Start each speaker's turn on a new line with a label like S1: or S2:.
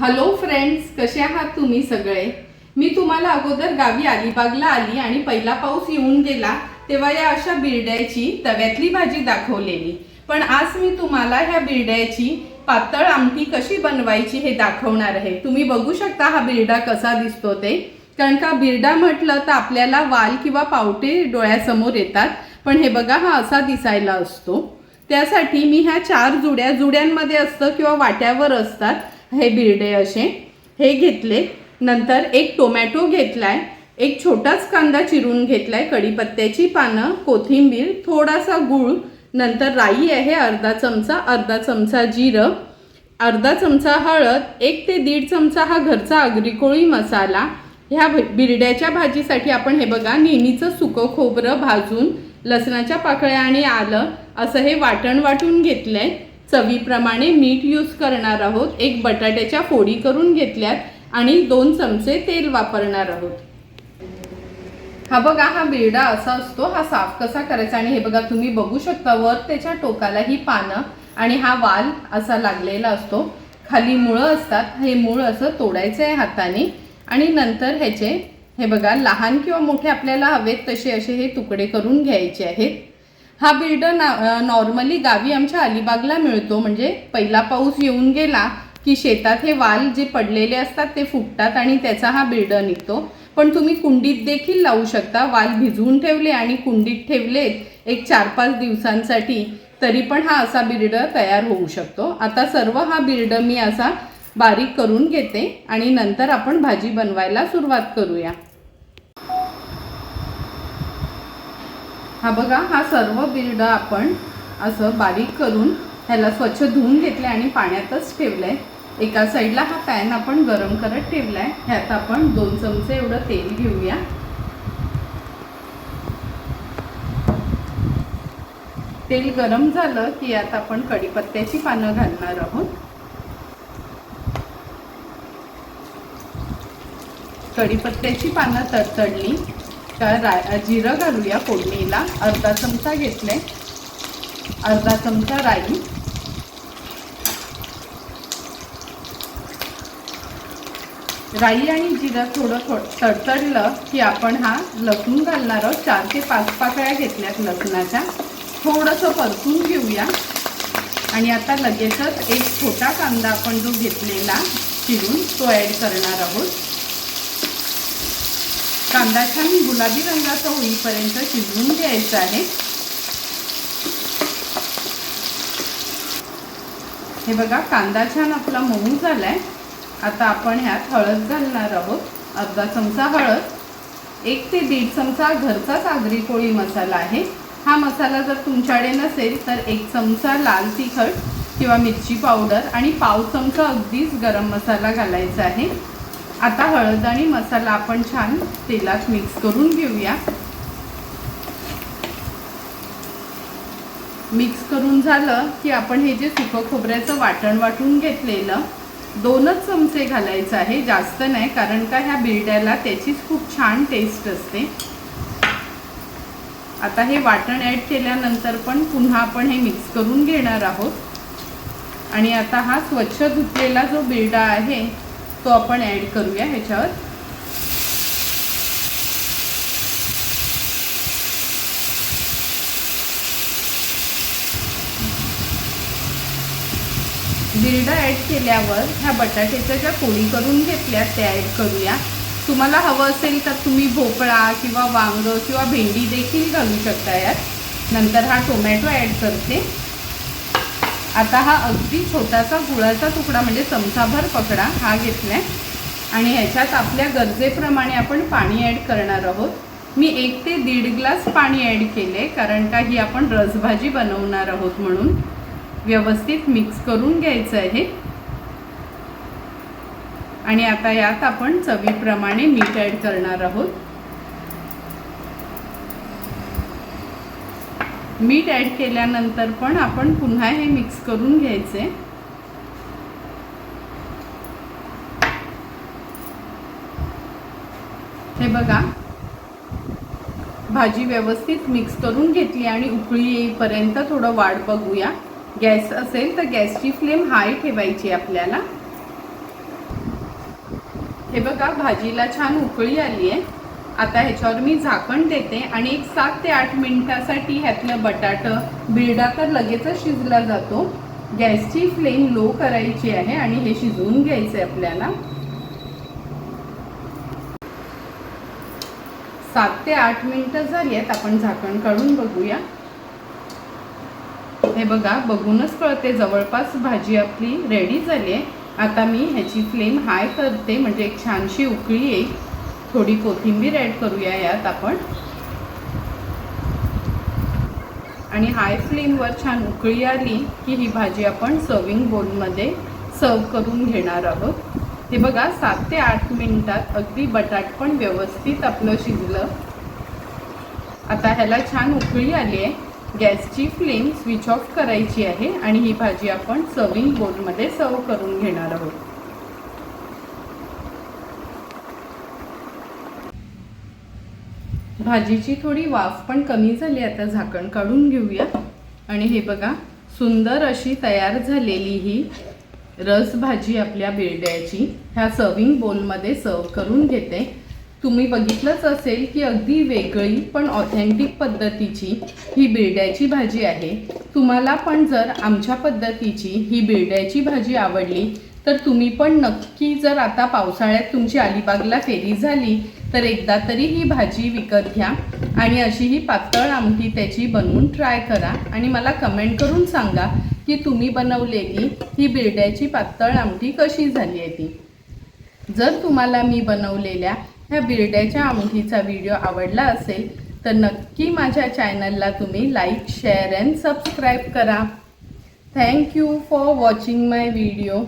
S1: Hello friends कसे आहात तुम्ही सगळे? मी तुम्हाला अगोदर गावी अलिबागला आली आणि पहिला पाऊस येऊन गेला तेव्हा या अशा बिरड्याची तव्यातली भाजी दाखवलेली. पण आज मी तुम्हाला ह्या बिरड्याची पातळ आमटी कशी बनवायची हे दाखवणार आहे. तुम्ही बघू शकता हा बिरडा कसा दिसतो ते. कारण का बिरडा म्हटलं तर आपल्याला वाल किंवा पावटे डोळ्यासमोर येतात पण हे बघा हा असा दिसायला असतो. त्यासाठी मी ह्या चार जुड्या जुड्यांमध्ये असतं किंवा वाट्यावर असतात हे बिरडे असे. हे घेतले. नंतर एक टोमॅटो घेतलाय. एक छोटाच कांदा चिरून घेतलाय. कढीपत्त्याची पानं कोथिंबीर थोडासा गूळ. नंतर राई आहे अर्धा चमचा अर्धा चमचा जिरं. अर्धा चमचा हळद एक ते दीड चमचा हा घरचा अग्रिकोळी मसाला. ह्या भ- बिरड्याच्या भाजीसाठी आपण हे बघा नेहमीचं सुकं खोबरं भाजून लसणाच्या पाकळ्या आणि आलं असं हे वाटण वाटून घेतलं आहे चवीप्रमाणे मीठ यूज करणार आहोत. एक बटाट्याच्या फोडी करून घेतल्यात आणि दोन चमचे तेल वापरणार आहोत. हा बघा हा बिरडा असा असतो. हा साफ कसा करायचा? आणि हे बघा तुम्ही बघू शकता वर त्याच्या टोकाला ही पानं आणि हा वाल असा लागलेला असतो. खाली मुळं असतात. हे मूळ असं तोडायचं आहे हाताने. आणि नंतर ह्याचे हे बघा लहान किंवा मोठे आपल्याला हवेत तसे असे हे तुकडे करून घ्यायचे आहेत. हा बिल्डर ना नॉर्मली गावी आमच्या अलिबागला मिळतो. म्हणजे पहिला पाऊस येऊन गेला की शेतात हे वाल जे पडलेले असतात ते फुटतात आणि त्याचा हा बिल्डर निघतो. पण तुम्ही कुंडीत देखील लावू शकता. वाल भिजवून ठेवले आणि कुंडीत ठेवलेत एक चार पाच दिवसांसाठी तरी पण हा असा बिर्ड तयार होऊ शकतो. आता सर्व हा बिर्ड मी असा बारीक करून घेते आणि नंतर आपण भाजी बनवायला सुरुवात करूया. हा बघा हा सर्व बिर्ड आपण असं बारीक करून ह्याला स्वच्छ धुवून घेतले आणि पाण्यातच ठेवलंय. एका साईडला हा पॅन आपण गरम करत ठेवलाय. ह्यात आपण दोन चमचे एवढं तेल घेऊया. तेल गरम झालं की यात आपण कढीपत्त्याची पानं घालणार आहोत. कढीपत्त्याची पानं तडतडली. तर राय जिरं घालूया फोडणीला. अर्धा चमचा घेतले अर्धा चमचा राई. राई आणि जिरं थोडं थोडं तडतडलं की आपण हा लसूण घालणार आहोत. चार ते पाच पाकळ्या घेतल्यात लसणाच्या. थोडंसं परतून घेऊया. आणि आता लगेचच एक छोटा कांदा आपण जो घेतलेला चिरून तो ॲड करणार आहोत. कांदा छान गुलाबी रंगाचा होईपर्यंत शिजवून घ्यायचा आहे. हे बघा कांदा छान आपला मऊ झालाय. आता आपण ह्यात हळद घालणार आहोत. अर्धा चमचा हळद एक ते दीड चमचा घरचाच आगरी पोळी मसाला आहे. हा मसाला जर तुमच्याकडे नसेल तर एक चमचा लाल तिखट किंवा मिरची पावडर आणि पाव चमचा अगदीच गरम मसाला घालायचा आहे. आता हळद आणि मसाला आपण छान तेलात मिक्स करून घेऊया. मिक्स करून झालं की आपण हे जे सुकं खोबऱ्याचं वाटण वाटून घेतलेलं दोनच चमचे घालायचं आहे जास्त नाही कारण का ह्या बिरड्याला त्याचीच खूप छान टेस्ट असते. आता हे वाटण ॲड केल्यानंतर पण पुन्हा आपण हे मिक्स करून घेणार आहोत. आणि आता हा स्वच्छ धुतलेला जो बिरडा आहे तो आपण ॲड करूया ह्याच्यावर. बिरडा ॲड केल्यावर ह्या बटाट्याच्या ज्या पोळी करून घेतल्या त्या ॲड करूया. तुम्हाला हवं असेल तर तुम्ही भोपळा किंवा वांग किंवा भेंडी देखील घालू शकता यात. नंतर हा टोमॅटो ॲड करते. आता हा अगदी छोटासा गुळाचा तुकडा म्हणजे चमचाभर पकडा हा घेतलाय. आणि ह्याच्यात आपल्या गरजेप्रमाणे आपण पाणी ॲड करणार आहोत. मी एक ते दीड ग्लास पाणी ॲड केले कारण का ही आपण रसभाजी बनवणार आहोत म्हणून. व्यवस्थित मिक्स करून घ्यायचं आहे. आणि आता यात आपण चवीप्रमाणे मीठ ॲड करणार आहोत. मीठ ॲड केल्यानंतर पण आपण पुन्हा हे मिक्स करून घ्यायचे. हे बघा. भाजी व्यवस्थित मिक्स करून घेतली आणि उकळी येईपर्यंत थोडं वाट बघूया. गॅस असेल तर गॅसची फ्लेम हाय ठेवायची आपल्याला. हे बघा भाजीला छान उकळी आली आहे आता ह्याच्यावर मी झाकण देते आणि एक सात ते आठ मिनिटासाठी ह्यातलं बटाटं बिरडा तर लगेचच शिजला जातो. गॅसची फ्लेम लो करायची आहे आणि हे शिजवून घ्यायचं आहे आपल्याला. सात ते आठ मिनटं झाली आहेत आपण झाकण काढून बघूया. हे बघा बघूनच कळते. जवळपास भाजी आपली रेडी झाली आहे. आता मी ह्याची फ्लेम हाय करते म्हणजे एक छानशी उकळी येईल. थोडी कोथिंबीर ॲड करूया यात आपण. आणि हाय फ्लेमवर छान उकळी आली की ही भाजी आपण सर्विंग बोलमध्ये सर्व करून घेणार आहोत. हे बघा सात ते आठ मिनिटात अगदी बटाट पण व्यवस्थित आपलं शिजलं. आता ह्याला छान उकळी आली आहे. गॅसची फ्लेम स्विच ऑफ करायची आहे आणि ही भाजी आपण सर्विंग बोलमध्ये सर्व करून घेणार आहोत. भाजीची थोडी वाफ पण कमी झाली आता झाकण काढून घेऊया. आणि हे बघा सुंदर अशी तयार झालेली ही रस भाजी आपल्या बिरड्याची ह्या सर्विंग बोलमध्ये सर्व करून घेते. तुम्ही बघितलंच असेल की अगदी वेगळी पण ऑथेंटिक पद्धतीची ही बिरड्याची भाजी आहे. तुम्हाला पण जर आमच्या पद्धतीची ही बिरड्याची भाजी आवडली तर तुम्ही पण नक्की जर आता पावसाळ्यात तुमची अलिबागला फेरी झाली तर एकदा तरी ही भाजी विकत घ्या आणि अशी ही पातळ आमटी त्याची बनवून ट्राय करा. आणि मला कमेंट करून सांगा की तुम्ही बनवलेली ही बिरड्याची पातळ आमटी कशी झाली आहे ती. जर तुम्हाला मी बनवलेल्या ह्या बिरड्याच्या आमटीचा व्हिडिओ आवडला असेल तर नक्की माझ्या चॅनलला तुम्ही लाईक शेअर अँड सबस्क्राईब करा. Thank you for watching my video.